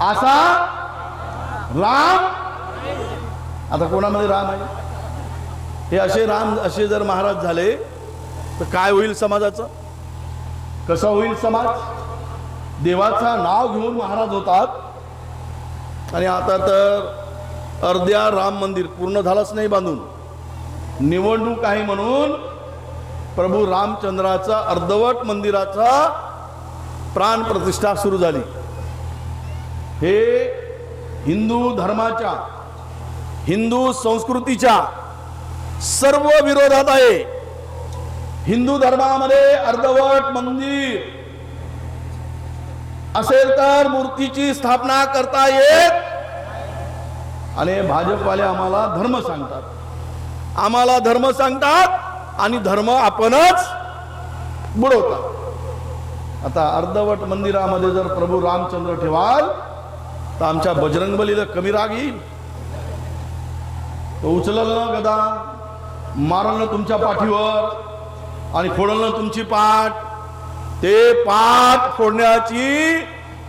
असा राम? आता कोणामध्ये राम आहे? हे असे राम असे जर महाराज झाले तर काय होईल समाजाचं? कसं होईल समाज? देवाचा नाव घेऊन महाराज होतात. आणि आता तर अर्ध्या राम मंदिर पूर्ण झालंच नाही बांधून. निवडणूक आहे म्हणून प्रभू रामचंद्राचा अर्धवट मंदिराचा प्राण प्रतिष्ठा सुरू झाली. हे हिंदू धर्माच्या हिंदू संस्कृतीच्या सर्व विरोधात आहे. हिंदू धर्मामध्ये अर्धवट मंदिर असेल तर मूर्तीची स्थापना करता येत आणि भाजपवाले आम्हाला धर्म सांगतात. आम्हाला धर्म सांगतात आणि धर्म आपणच बुडवतात. आता अर्धवट मंदिरामध्ये जर प्रभू रामचंद्र ठेवाल तर आमच्या बजरंगबलीला कमी राग येईल. तो उचलल ना गदा मारल ना तुमच्या पाठीवर आणि फोडल ना तुमची पाठ. ते पाठ फोडण्याची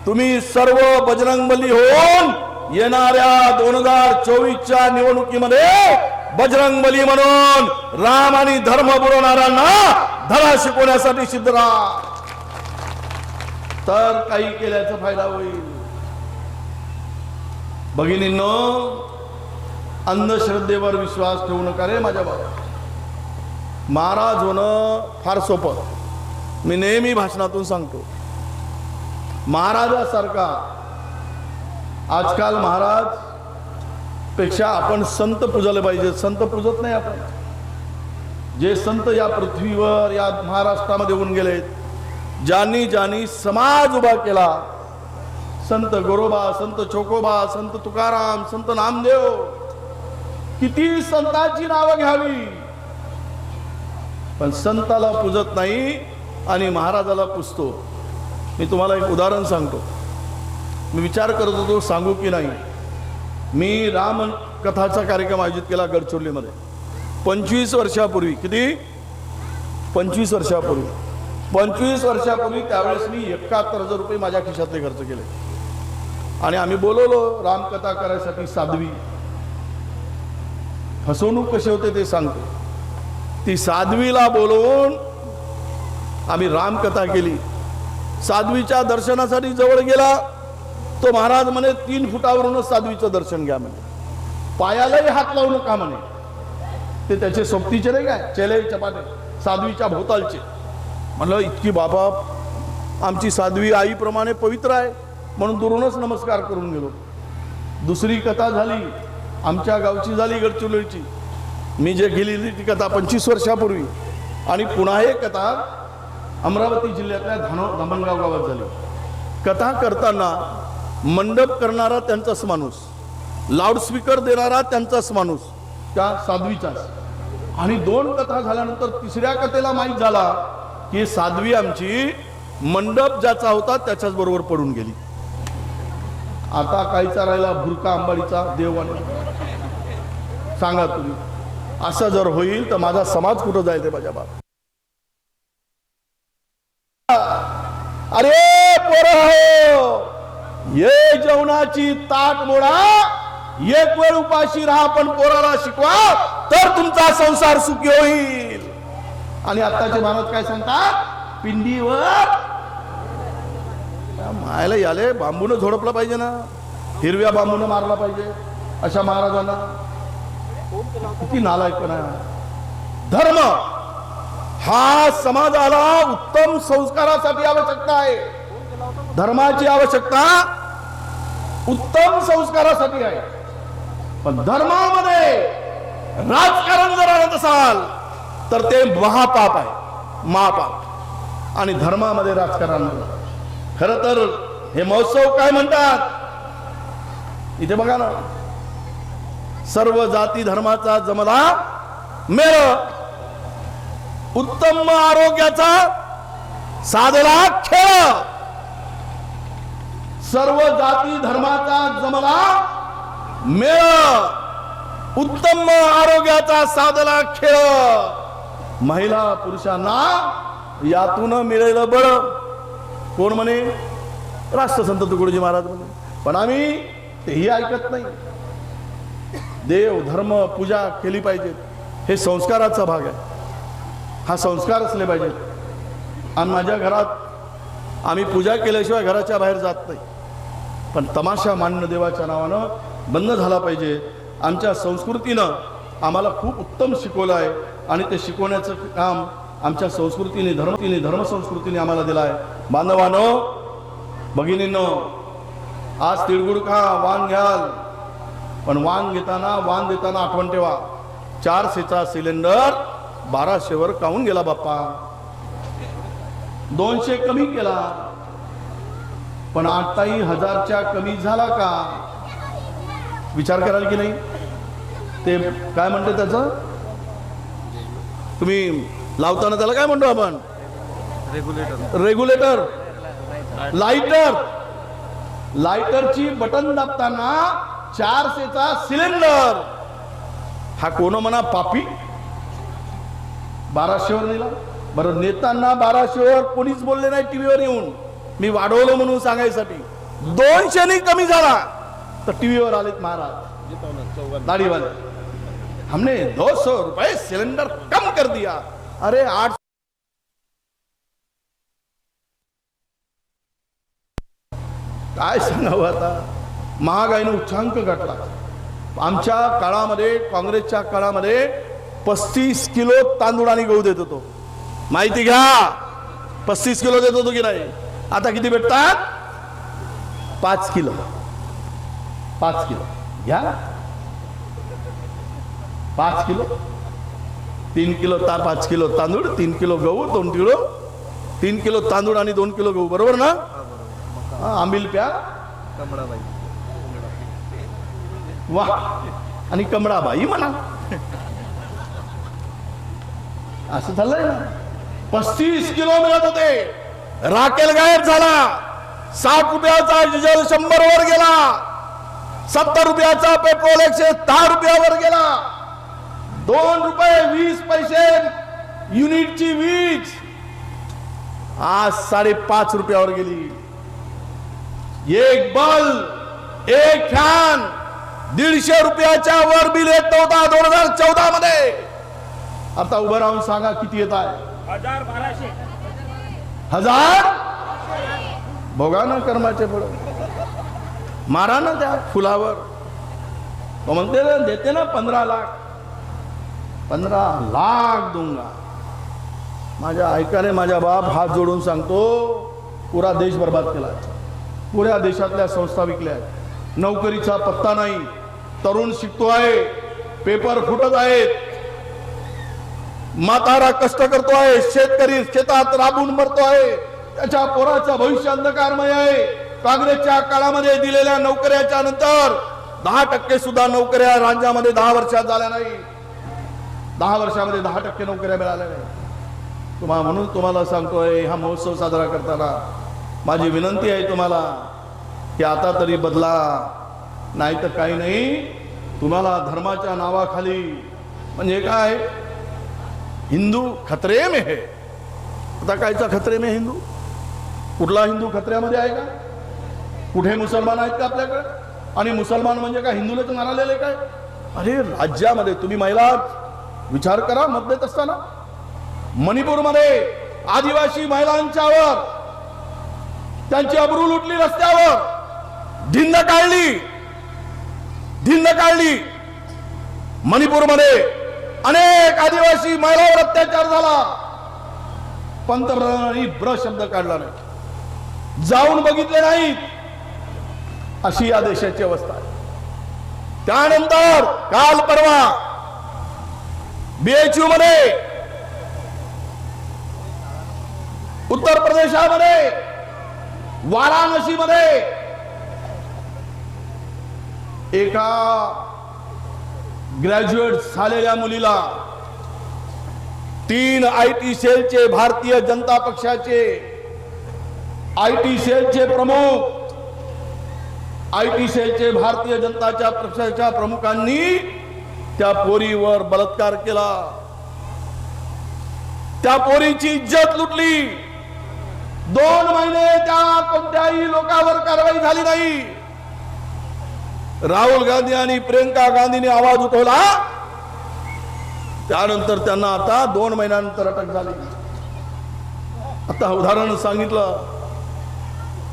तुम्ही सर्व बजरंगबली होऊन येणाऱ्या दोन हजार चोवीसच्या निवडणुकीमध्ये बजरंगबली म्हणून राम आणि धर्म बुडवणाऱ्यांना धडा शिकवण्यासाठी सिद्ध राहा. तर काही केल्याचा फायदा होईल. भगिनींनो अंधश्रद्धेवर विश्वास ठेवू नका रे माझ्या बाबा. महाराज होणं फार सोपं. मी नेहमी भाषणातून सांगतो. महाराजासारखा आजकाल महाराजपेक्षा आपण संत पूजले पाहिजे. संत पूजत नाही आपण. जे संत या पृथ्वीवर या महाराष्ट्रामध्ये होऊन गेलेत ज्यांनी ज्यांनी समाज उभा केला संत गोरोबा संत चोकोबा संत तुकाराम संत नामदेव. किती संतांची नावं घ्यावी? पण संताला पुजत नाही आणि महाराजाला पुजतो. मी तुम्हाला एक उदाहरण सांगतो. मी विचार करत होतो सांगू की नाही? मी राम कथाचा कार्यक्रम आयोजित केला गडचिरोलीमध्ये. पंचवीस वर्षापूर्वी. किती? पंचवीस वर्षापूर्वी. पंचवीस वर्षापूर्वी त्यावेळेस मी एकाहत्तर हजार रुपये माझ्या खिशातले खर्च केले. आणि आम्ही बोलवलो रामकथा करायसाठी साध्वी. फसवणूक कशी होते ते सांगतो. ती साध्वीला बोलवून आम्ही रामकथा केली. साध्वीच्या दर्शनासाठी जवळ गेला. तो महाराज म्हणे तीन फुटावरूनच साध्वीचं दर्शन घ्या म्हणे. पायालाही हात लावू नका म्हणे. ते त्याचे सोबतीचे नाही काय चेले चपाटे. साध्वीच्या भोवतालचे. म्हणलं इतकी बाबा आमची साध्वी आईप्रमाणे पवित्र आहे. म्हणून दुरूनच नमस्कार करून गेलो. दुसरी कथा झाली आमच्या गावची झाली गडचिरोलीची. मी जे गेलेली ती कथा पंचवीस वर्षापूर्वी. आणि पुन्हा एक कथा अमरावती जिल्ह्यातल्या धानो धामणगाव गावात झाली. कथा करताना मंडप करणारा त्यांचाच माणूस लाऊडस्पीकर देणारा त्यांचाच माणूस त्या साध्वीचाच. आणि दोन कथा झाल्यानंतर तिसऱ्या कथेला माहीत झाला की साध्वी आमची मंडप ज्याचा होता त्याच्याच बरोबर पडून गेली. आता कायचा राहिला भुरका अंबाडीचा देवाने सांगा तुम्ही. असं जर होईल तर माझा समाज कुठं जाईल ते माझ्या बाप अरे पोर हो ये जेवणाची ताट मोडा एक वेळ उपाशी राहा पण पोराला शिकवा तर तुमचा संसार सुखी होईल. आणि आत्ताचे महाराज काय सांगतात? पिंडीवर आयला याले. बांबून झोडपलं पाहिजे ना. हिरव्या बांबून मारला पाहिजे. अशा महाराजांना. किती नालायकपणा आहे. धर्म हा समाजाला उत्तम संस्कारासाठी आवश्यकता आहे. धर्माची आवश्यकता उत्तम संस्कारासाठी आहे. पण धर्मामध्ये राजकारण जर आणत असाल तर ते महापाप आहे. महापाप. आणि धर्मामध्ये राजकारण खरं तर हे महोत्सव काय म्हणतात? इथे बघा ना. सर्व जाती धर्माचा जमला मेळ. उत्तम आरोग्याचा साधला खेळ. सर्व जाती धर्माचा जमला मेळ. उत्तम आरोग्याचा साधला खेळ. महिला पुरुषांना यातून मिळेल बळ. कोण म्हणे? राष्ट्रसंत तुकडोजी महाराज म्हणे. पण आम्ही तेही ऐकत नाही. देव धर्म पूजा केली पाहिजे हे संस्काराचा भाग आहे. हा संस्कार असले पाहिजेत. आणि माझ्या घरात आम्ही पूजा केल्याशिवाय घराच्या बाहेर जात नाही. पण तमाशा मान्य देवाच्या नावानं बंद झाला पाहिजे. आमच्या संस्कृतीनं आम्हाला खूप उत्तम शिकवलं आहे. आणि ते शिकवण्याचं काम आमच्या संस्कृतीने धर्मतीने धर्मसंस्कृतीने आम्हाला दिलं आहे. बांधवानो भगिनींनो आज तिळगुळ खा वाण घ्याल. पण वाण घेताना वाण देताना आठवण ठेवा. चारशेचा सिलेंडर बाराशेवर काहून गेला बाप्पा? दोनशे कमी केला. पण आताही हजारच्या कमी झाला का? विचार कराल की नाही? ते काय म्हणते त्याचं? तुम्ही लावताना त्याला काय म्हणतो आपण? रेग्युलेटर रेग्युलेटर लाइटर लाइटरची बटन दाबताना चारशेचा सिलेंडर हा कोण म्हणा? पापी. बाराशेवर नेला. बरं नेताना बाराशेवर कोणीच बोलले नाही टीव्हीवर येऊन. मी वाढवलं म्हणून सांगायसाठी. दोनशेने कमी झाला. तर टीव्हीवर आलेत महाराज. दाढीवाले. हमने दो सौ रुपये सिलेंडर कम कर दिया. अरे आठ काय सांगावं आता? महागाईनं उच्चांक गाठला. आमच्या काळामध्ये काँग्रेसच्या काळामध्ये पस्तीस किलो तांदूळ आणि गहू देत होतो. माहिती घ्या. पस्तीस किलो देत होतो की नाही? आता किती भेटतात? पाच किलो. पाच किलो. घ्या. ना. पाच किलो. तीन किलो ता पाच किलो तांदूळ तीन किलो गहू दोन किलो तीन किलो तांदूळ आणि दोन किलो गहू. बरोबर ना? आंबील प्या कमळाबाई. वा आणि कमळाबाई म्हणा. असं झालंय ना? पस्तीस किलो मिळत होते. राकेल गायब झाला. साठ रुपयाचा डिझेल शंभर वर गेला. सत्तर रुपयाचा पेट्रोल एकशे दहा रुपयावर गेला. दोन रुपये वीस पैसे युनिटची वीज. आज साडेपाच रुपयावर गेली. एक बल्ब एक फॅन दीडशे रुपयाच्या वर बिल येत नव्हता दोन हजार चौदा मध्ये. आता उभं राहून सांगा किती येत आहे? हजार बाराशे. हजार? बघा ना कर्माचे फळ. मारा ना त्या फुलावर. तो म्हणते ना देते ना पंधरा लाख. पंधरा लाख दूंगा माझ्या ऐकाने माझ्या बाप हात जोडून सांगतो पुरा देश बर्बाद केला. पुऱ्या देशातल्या संस्था विकल्या आहेत. नोकरीचा पत्ता नाही. तरुण शिकतो आहे. पेपर फुटत आहेत. म्हातारा कष्ट करतो आहे. शेतकरी शेतात राबून मरतो आहे. त्याच्या पोराचं भविष्य अंधकारमय आहे. काँग्रेसच्या काळामध्ये दिलेल्या नोकऱ्याच्या नंतर दहा टक्के सुद्धा नोकऱ्या राज्यामध्ये दहा वर्षात झाल्या नाही. दहा वर्षामध्ये दहा टक्के नोकऱ्या मिळाल्या नाही. तुम्हाला म्हणून तुम्हाला सांगतोय हा महोत्सव साजरा करताना माझी विनंती आहे तुम्हाला की आता तरी बदला. नाही तर काही नाही. तुम्हाला धर्माच्या नावाखाली म्हणजे काय? हिंदू खत्रेम हे. आता कायचा खत्रेम आहे हिंदू? कुठला हिंदू खत्र्यामध्ये आहे का? कुठे मुसलमान आहेत का आपल्याकडे? आणि मुसलमान म्हणजे काय? हिंदूलाच मारालेले काय? अरे राज्यामध्ये तुम्ही महिला विचार करा मत देत असताना. मणिपूरमध्ये आदिवासी महिलांच्यावर त्यांची अब्रू लुटली रस्त्यावर. धिंद काढली. धिंद काढली. मणिपूरमध्ये अनेक आदिवासी महिलावर अत्याचार झाला. पंतप्रधानांनी ब्र शब्द काढला नाही. जाऊन बघितले नाहीत. अशी या देशाची अवस्था आहे. त्यानंतर काल परवा बीएचयू मध्ये उत्तर प्रदेशामध्ये वाराणसीमध्ये एका ग्रॅज्युएट झालेल्या मुलीला तीन आय टी सेलचे भारतीय जनता पक्षाचे आय टी सेलचे प्रमुख आय टी सेलचे भारतीय जनताच्या पक्षाच्या प्रमुखांनी त्या पोरीवर बलात्कार केला. त्या पोरीची इज्जत लुटली. दोन महिने त्या कोणत्याही लोकांवर कारवाई झाली नाही. राहुल गांधी आणि प्रियंका गांधीने आवाज उठवला. त्यानंतर त्यांना आता दोन महिन्यानंतर अटक झाली. आता उदाहरण सांगितलं.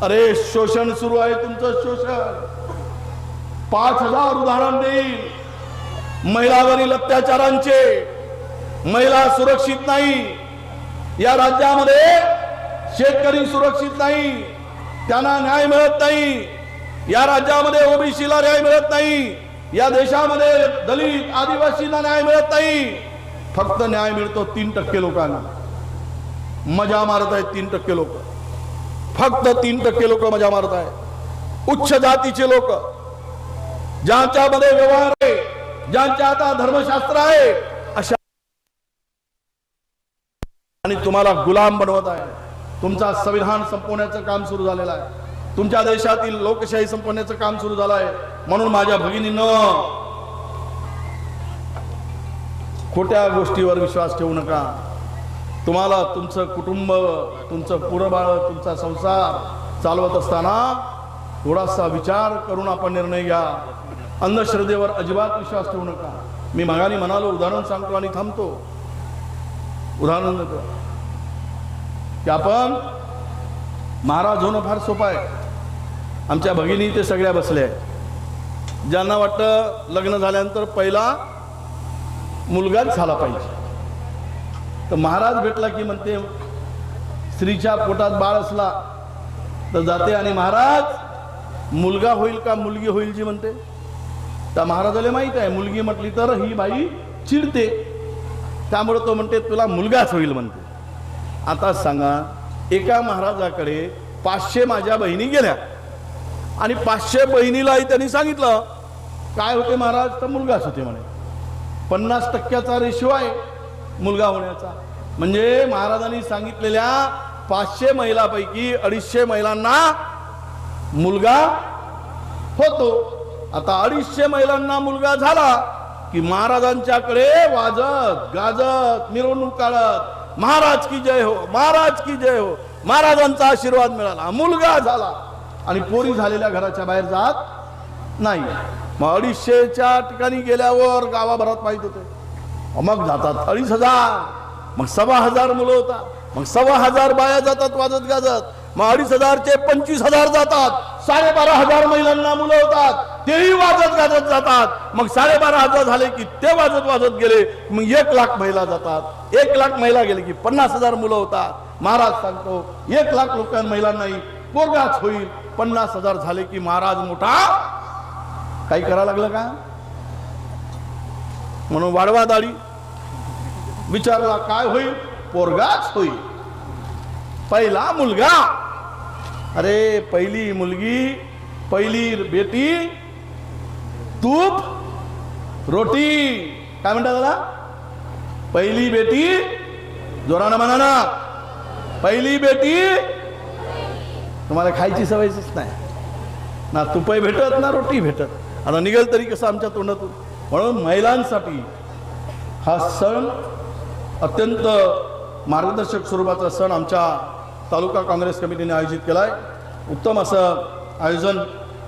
अरे शोषण सुरू आहे तुमचं शोषण. पाच हजार उदाहरण देईल. महिलावरील अत्याचारांचे. महिला सुरक्षित नाही. या राज्यामध्ये शेतकरी सुरक्षित नाही त्यांना न्याय मिळत नाही या राज्यामध्ये ओबीसीला न्याय मिळत नाही या देशामध्ये दलित आदिवासींना न्याय मिळत नाही. फक्त न्याय मिळतो तीन टक्के लोकांना. मजा मारत आहेत तीन टक्के लोक. फक्त तीन टक्के लोक मजा मारत आहेत. उच्च जातीचे लोक. ज्यांच्यामध्ये व्यवहार आहे ज्यांच्या आता धर्मशास्त्र आहे अशा आणि तुम्हाला गुलाम बनवत आहे. तुमचा संविधान संपवण्याचं काम सुरू झालेलं आहे. तुमच्या देशातील लोकशाही संपवण्याचं काम सुरू झालं आहे. म्हणून माझ्या भगिनीनं खोट्या गोष्टीवर विश्वास ठेवू नका. तुम्हाला तुमचं कुटुंब तुमचं पुरबाळ तुमचा संसार चालवत असताना थोडासा विचार करून आपण निर्णय घ्या. अंधश्रद्धेवर अजिबात विश्वास ठेवू नका. मी मागाने म्हणालो उदाहरण सांगतो आणि थांबतो. उदाहरण देतो. की आपण महाराज होणं फार सोपं आहे. आमच्या भगिनी ते सगळ्या बसल्या आहेत. ज्यांना वाटतं लग्न झाल्यानंतर पहिला मुलगाच झाला पाहिजे. तर महाराज भेटला की म्हणते स्त्रीच्या पोटात बाळ असला तर जाते आणि महाराज मुलगा होईल का मुलगी होईल जी म्हणते? त्या महाराजाला माहीत आहे मुलगी म्हटली तर ही बाई चिडते. त्यामुळे तो म्हणते तुला मुलगाच होईल म्हणते. आता सांगा एका महाराजाकडे पाचशे माझ्या बहिणी गेल्या. आणि पाचशे बहिणीलाही त्यांनी सांगितलं काय होते महाराज? तर मुलगाच होते म्हणे. पन्नास टक्क्याचा रेशिओ आहे मुलगा होण्याचा. म्हणजे महाराजांनी सांगितलेल्या पाचशे महिलापैकी अडीचशे महिलांना मुलगा होतो. आता अडीचशे महिलांना मुलगा झाला की महाराजांच्याकडे वाजत गाजत मिरवणूक काढत महाराज की जय हो महाराज की जय हो. महाराजांचा आशीर्वाद मिळाला. मुलगा झाला. आणि पोरी झालेल्या घराच्या बाहेर जात नाही. मग अडीचशेच्या ठिकाणी गेल्यावर गावाभरात माहीत होते. मग जातात अडीच हजार. मग सव्वा हजार मुलं होतात. मग सव्वा हजार बाया जातात वाजत गाजत. मग अडीच हजारचे पंचवीस हजार जातात. साडेबारा हजार महिलांना मुलं होतात. तेही वाजत गाजत जातात. मग साडेबारा हजार झाले की ते वाजत वाजत गेले मग एक लाख महिला जातात. एक लाख महिला गेले की पन्नास हजार मुलं होतात. महाराज सांगतो एक लाख लोकां महिलांनाही पोरगाच होईल. पन्नास हजार झाले की महाराज मोठा काही करा लागलं का? म्हणून वाढवा दाढी. विचारला काय होईल? पोरगाच होईल. पहिला मुलगा. अरे पहिली मुलगी पहिली बेटी तूप रोटी. काय म्हणता त्याला? पहिली बेटी जोरानं म्हणा ना पहिली बेटी. तुम्हाला खायची सवयच नाही. ना तुपही भेटत ना रोटी भेटत. आता निघेल तरी कसं आमच्या तोंडातून. म्हणून महिलांसाठी हा सण अत्यंत मार्गदर्शक स्वरूपाचा सण आमच्या तालुका काँग्रेस कमिटीने आयोजित केला आहे उत्तम असं आयोजन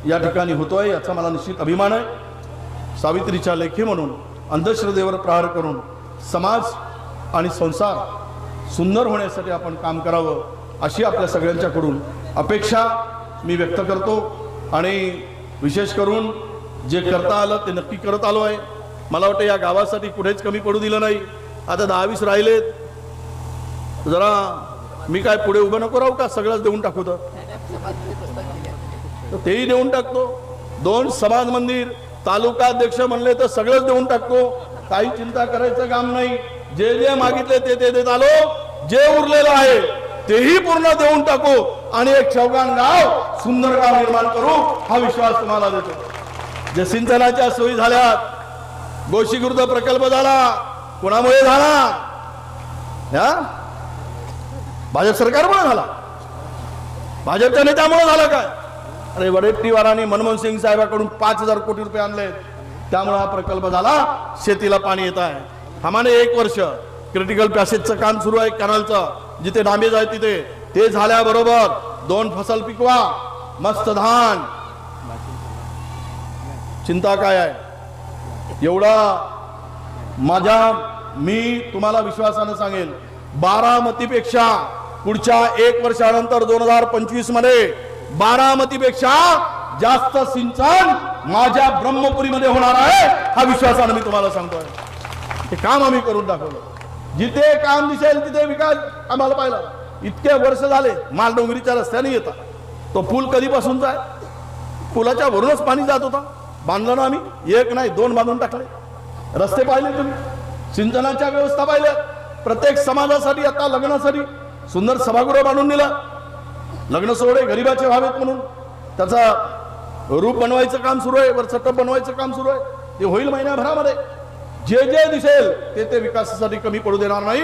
या ठिकाणी होतो आहे याचा मला निश्चित अभिमान आहे. सावित्रीच्या लेखी म्हणून अंधश्रद्धेवर प्रहार करून समाज आणि संसार सुंदर होण्यासाठी आपण काम करावं अशी आपल्या सगळ्यांच्याकडून अपेक्षा मी व्यक्त करतो. आणि विशेष करून जे करता आलं ते नक्की करत आलो आहे. मला वाटतं या गावासाठी कुठेच कमी पडू दिलं नाही. आता दहावीस राहिलेत. जरा मी काय पुढे उभं नको राहू का? सगळंच देऊन टाकू तर. तेही देऊन टाकतो. दोन समाज मंदिर तालुका अध्यक्ष म्हणले तर सगळंच देऊन टाकतो. काही चिंता करायचं काम नाही. जे जे मागितले ते ते देत आलो. जे उरलेलं आहे तेही पूर्ण देऊन टाकू. आणि एक चौगान गाव सुंदर गाव निर्माण करू हा विश्वास तुम्हाला देतो. जे सिंचनाच्या सोयी झाल्यात गोशीकृत प्रकल्प झाला कोणामुळे झाला? भाजप सरकारमुळे झाला. भाजपच्या नेत्यामुळे झालं काय? अरे वडेट्टीवारांनी मनमोहन सिंग साहेबाकडून पाच हजार कोटी रुपये आणले. त्यामुळे हा प्रकल्प झाला. शेतीला पाणी येत आहे. थांबाने एक वर्ष. क्रिटिकल पॅसेजचं काम सुरू आहे कॅनलचं. जिथे डांबेज आहे तिथे. ते झाल्याबरोबर दोन फसल पिकवा. मस्त धान. चिंता काय आहे? एवढा माझ्या मी तुम्हाला विश्वासानं सांगेल बारामतीपेक्षा पुढच्या एक वर्षानंतर दोन हजार पंचवीसमध्ये बारामतीपेक्षा जास्त सिंचन माझ्या ब्रह्मपुरीमध्ये होणार आहे हा विश्वासानं मी तुम्हाला सांगतोय. ते काम आम्ही करून दाखवलं. जिथे काम दिसेल तिथे विकास आम्हाला पाहिला इतके वर्ष झाले मालडोंगरीच्या रस्त्याने येतात. तो पूल कधीपासूनचा आहे? पुलाच्या वरूनच पाणी जात होता. बांधलं ना आम्ही. एक नाही दोन बांधून टाकले. रस्ते पाहिले तुम्ही. सिंचनाच्या व्यवस्था पाहिल्या. प्रत्येक समाजासाठी आता लग्नासाठी सुंदर सभागृह बांधून दिलं. लग्न सोहळे गरिबाचे व्हावेत म्हणून. त्याचा रूप बनवायचं काम सुरू आहे वर चटप बनवायचं काम सुरू आहे. ते होईल महिन्याभरामध्ये. जे जे दिसेल ते ते विकासासाठी कमी पडू देणार नाही.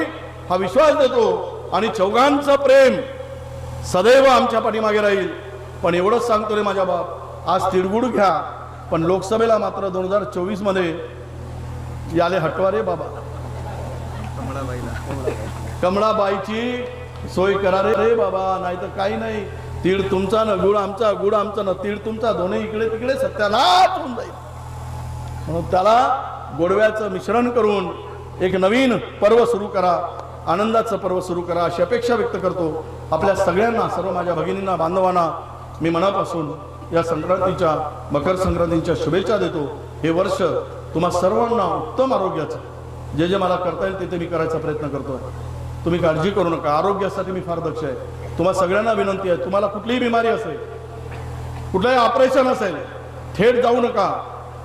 हा विश्वास देतो. आणि चौघांचं प्रेम सदैव आमच्या पाठीमागे राहील. पण एवढंच सांगतो रे माझ्या बाप आज तिळगुळ घ्या. पण लोकसभेला मात्र दोन हजार चोवीसमध्ये याले हटवा रे बाबा. कमळाबाईला. कमळाबाईची सोय करा रे रे बाबा नाही तर काही नाही. तीळ तुमचा ना गुळ आमचा गुळ आमचा ना तीळ तुमचा दोन्ही इकडे तिकडे सत्यानाश होऊन जाईल. म्हणून त्याला गोडव्याचं मिश्रण करून एक नवीन पर्व सुरू करा आनंदाचं पर्व सुरू करा अशी अपेक्षा व्यक्त करतो. आपल्या सगळ्यांना सर्व माझ्या भगिनींना बांधवांना मी मनापासून या संक्रांतीच्या मकर संक्रांतीच्या शुभेच्छा देतो. हे वर्ष तुम्हा सर्वांना उत्तम आरोग्याचं जे जे मला करता येईल ते ते मी करायचा प्रयत्न करतो. तुम्ही काळजी करू नका. आरोग्यासाठी मी फार दक्ष आहे. तुम्हाला सगळ्यांना विनंती आहे. तुम्हाला कुठलीही बिमारी असेल कुठलंही ऑपरेशन असेल थेट जाऊ नका.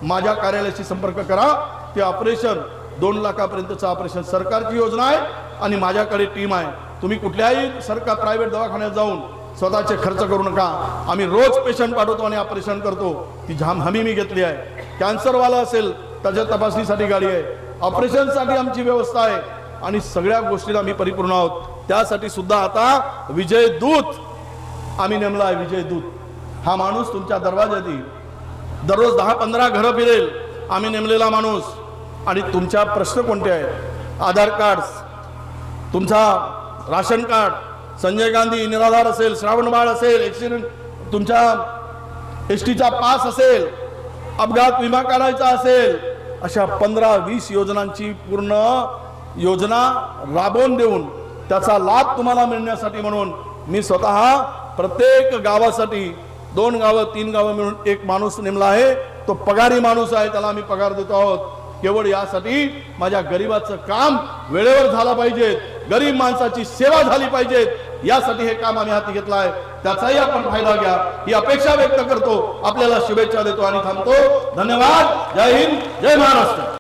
माझ्या कार्यालयाशी संपर्क करा. ते ऑपरेशन दोन लाखापर्यंतचं ऑपरेशन सरकारची योजना आहे आणि माझ्याकडे टीम आहे. तुम्ही कुठल्याही सरकार प्रायव्हेट दवाखान्यात जाऊन स्वतःचे खर्च करू नका. आम्ही रोज पेशंट पाठवतो आणि ऑपरेशन करतो. ती झाम हमी मी घेतली आहे. कॅन्सरवाला असेल त्याच्या तपासणीसाठी गाडी आहे. ऑपरेशनसाठी आमची व्यवस्था आहे. आणि सगळ्या गोष्टीला मी परिपूर्ण आहोत. त्यासाठी सुद्धा आता विजय दूत आम्ही नेमला आहे विजय दूत. हा माणूस तुमच्या दरवाज्यात येईल दररोज दहा पंधरा घरं फिरेल आम्ही नेमलेला माणूस. आणि तुमच्या प्रश्न कोणते आहेत? आधार कार्ड तुमचा राशन कार्ड संजय गांधी निराधार असेल श्रावणबाळ असेल ॲक्सिडेंट तुमच्या एस टीचा पास असेल अपघात विमा काढायचा असेल अशा पंधरा वीस योजनांची पूर्ण योजना राबवून देऊन त्याचा लाभ तुम्हाला मिळण्यासाठी म्हणून मी स्वतः प्रत्येक गावासाठी दोन गावं तीन गावं मिळून एक माणूस नेमला आहे. तो पगारी माणूस आहे त्याला आम्ही पगार देतो आहोत. केवळ यासाठी माझ्या गरीबाचं काम वेळेवर झालं पाहिजे. गरीब माणसाची सेवा झाली पाहिजे. यासाठी हे काम आम्ही हाती घेतलं आहे. त्याचाही आपण फायदा घ्या. ही अपेक्षा व्यक्त करतो. आपल्याला शुभेच्छा देतो आणि थांबतो. धन्यवाद. जय हिंद. जय महाराष्ट्र.